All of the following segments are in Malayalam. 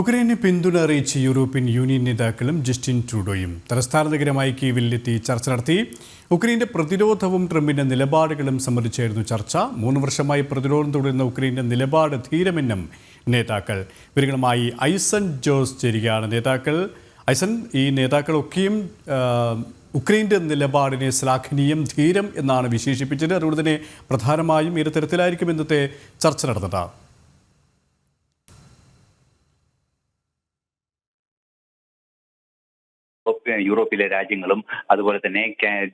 ഉക്രൈനെ പിന്തുണ അറിയിച്ച് യൂറോപ്യൻ യൂണിയൻ നേതാക്കളും ജസ്റ്റിൻ ട്രൂഡോയും തലസ്ഥാന നഗരമായി കീവിലെത്തി ചർച്ച നടത്തി. ഉക്രൈന്റെ പ്രതിരോധവും ട്രംപിന്റെ നിലപാടുകളും സംബന്ധിച്ചായിരുന്നു ചർച്ച. മൂന്ന് വർഷമായി പ്രതിരോധം തുടരുന്ന ഉക്രൈന്റെ നിലപാട് ധീരമെന്നും നേതാക്കൾ. വിവരങ്ങളുമായി ഐസൻ ജോസ് ചേരുകയാണ് നേതാക്കൾ. ഐസൻ ഈ നേതാക്കളൊക്കെയും ഉക്രൈന്റെ നിലപാടിനെ ശ്ലാഘനീയം ധീരം എന്നാണ് വിശേഷിപ്പിച്ചത്. അതുകൊണ്ട് തന്നെ പ്രധാനമായും ഇരു തരത്തിലായിരിക്കും ഇന്നത്തെ ചർച്ച നടന്നത്? യൂറോപ്പിലെ രാജ്യങ്ങളും അതുപോലെ തന്നെ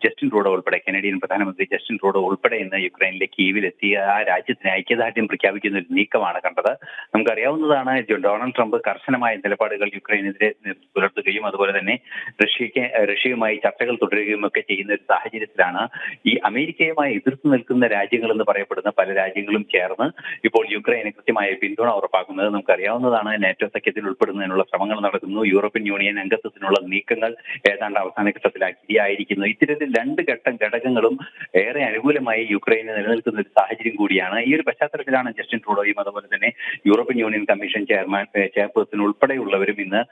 ജസ്റ്റിൻ ട്രൂഡോ ഉൾപ്പെടെ കനേഡിയൻ പ്രധാനമന്ത്രി ജസ്റ്റിൻ ട്രൂഡോ ഉൾപ്പെടെ ഇന്ന് യുക്രൈനിലെ കീവിലെത്തി ആ രാജ്യത്തിന് ഐക്യദാർഢ്യം പ്രഖ്യാപിക്കുന്ന ഒരു നീക്കമാണ് കണ്ടത്. നമുക്കറിയാവുന്നതാണ് ഡൊണാൾഡ് ട്രംപ് കർശനമായ നിലപാടുകൾ യുക്രൈനെതിരെ പുലർത്തുകയും അതുപോലെ തന്നെ റഷ്യയ്ക്ക് റഷ്യയുമായി ചർച്ചകൾ തുടരുകയും ഒക്കെ ചെയ്യുന്ന ഒരു സാഹചര്യത്തിലാണ് ഈ അമേരിക്കയുമായി എതിർത്ത് നിൽക്കുന്ന രാജ്യങ്ങൾ എന്ന് പറയപ്പെടുന്ന പല രാജ്യങ്ങളും ചേർന്ന് ഇപ്പോൾ യുക്രൈന് കൃത്യമായ പിന്തുണ ഉറപ്പാക്കുന്നത് നമുക്കറിയാവുന്നതാണ്. നാറ്റോ സഖ്യത്തിൽ ഉൾപ്പെടുന്നതിനുള്ള ശ്രമങ്ങൾ നടക്കുന്നു. യൂറോപ്യൻ യൂണിയൻ അംഗത്വത്തിനുള്ള നീക്കങ്ങൾ ഏതാണ്ട് അവസാന ഘട്ടത്തിലാക്കിയായിരിക്കുന്നു ഇത്തരത്തിൽ രണ്ട് ഘട്ടം ഘടകങ്ങളും ഏറെ അനുകൂലമായി യുക്രൈന് നിലനിൽക്കുന്ന ഒരു സാഹചര്യം കൂടിയാണ്. ഈ ഒരു പശ്ചാത്തലത്തിലാണ് ജസ്റ്റിൻ ട്രൂഡോയും അതുപോലെ തന്നെ European Union commission chairman chairperson ഉൾപ്പെടെയുള്ളവരും ഇന്ന്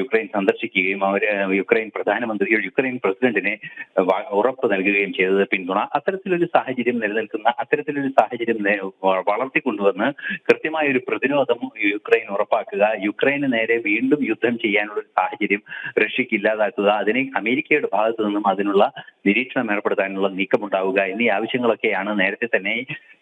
യുക്രൈൻ സന്ദർശിക്കുകയും അവർ യുക്രൈൻ പ്രധാനമന്ത്രി യുക്രൈൻ പ്രസിഡന്റിനെ ഉറപ്പ് നൽകുകയും ചെയ്തത് പിന്തുണ. അത്തരത്തിലൊരു സാഹചര്യം നിലനിൽക്കുന്ന അത്തരത്തിലൊരു സാഹചര്യം വളർത്തിക്കൊണ്ടുവന്ന് കൃത്യമായ ഒരു പ്രതിരോധം യുക്രൈൻ ഉറപ്പാക്കുക യുക്രൈന് നേരെ വീണ്ടും യുദ്ധം ചെയ്യാനുള്ള ഒരു സാഹചര്യം റഷ്യക്ക് ഇല്ലാതാക്കുക അതിനെ അമേരിക്കയുടെ ഭാഗത്തു നിന്നും അതിനുള്ള നിരീക്ഷണം ഏർപ്പെടുത്താനുള്ള നീക്കമുണ്ടാവുക എന്നീ ആവശ്യങ്ങളൊക്കെയാണ് നേരത്തെ തന്നെ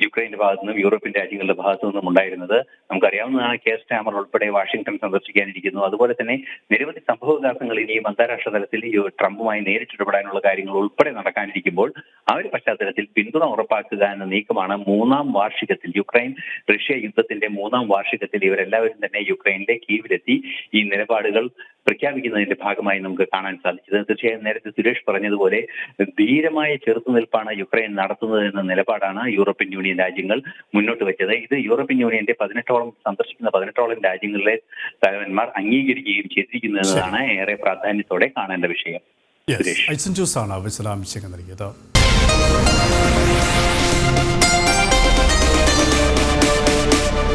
യുക്രൈന്റെ ഭാഗത്തു നിന്നും യൂറോപ്യൻ രാജ്യങ്ങളുടെ ഭാഗത്തു നിന്നും ഉണ്ടായിരുന്നത്. നമുക്കറിയാവുന്നതാണ് കെ സ്റ്റാമർ ഉൾപ്പെടെ വാഷിംഗ്ടൺ സന്ദർശിക്കാനിരിക്കുന്നു. അതുപോലെ തന്നെ നിരവധി സംഭവവികാസങ്ങൾ ഇനിയും അന്താരാഷ്ട്ര തലത്തിൽ ട്രംപുമായി നേരിട്ടിടപെടാനുള്ള കാര്യങ്ങൾ ഉൾപ്പെടെ നടക്കാനിരിക്കുമ്പോൾ ആ ഒരു പശ്ചാത്തലത്തിൽ പിന്തുണ ഉറപ്പാക്കുക എന്ന നീക്കമാണ് മൂന്നാം വാർഷികത്തിൽ യുക്രൈൻ റഷ്യ യുദ്ധത്തിന്റെ മൂന്നാം വാർഷികത്തിൽ ഇവരെല്ലാവരും തന്നെ യുക്രൈനിലെ കീവിലെത്തി ഈ നിലപാടുകൾ പ്രഖ്യാപിക്കുന്നതിന്റെ ഭാഗമായി നമുക്ക് കാണാൻ സാധിച്ചത്. തീർച്ചയായും നേരത്തെ സുരേഷ് പറഞ്ഞതുപോലെ ധീരമായ ചെറുത്തുനിൽപ്പാണ് യുക്രൈൻ നടത്തുന്നത് എന്ന നിലപാടാണ് യൂറോപ്യൻ യൂണിയൻ രാജ്യങ്ങൾ മുന്നോട്ട് വെച്ചത്. ഇത് യൂറോപ്യൻ യൂണിയന്റെ പതിനെട്ടോളം സന്ദർശിക്കുന്ന പതിനെട്ടോളം രാജ്യങ്ങളിലെ തലവന്മാർ അംഗീകരിക്കുകയും ചെയ്തിരിക്കുന്നു എന്നതാണ് ഏറെ പ്രാധാന്യത്തോടെ കാണേണ്ട വിഷയം. സുരേഷ്. ഐസൻ ജോസാണ് വിശദാംശങ്ങൾ നൽകിയത്.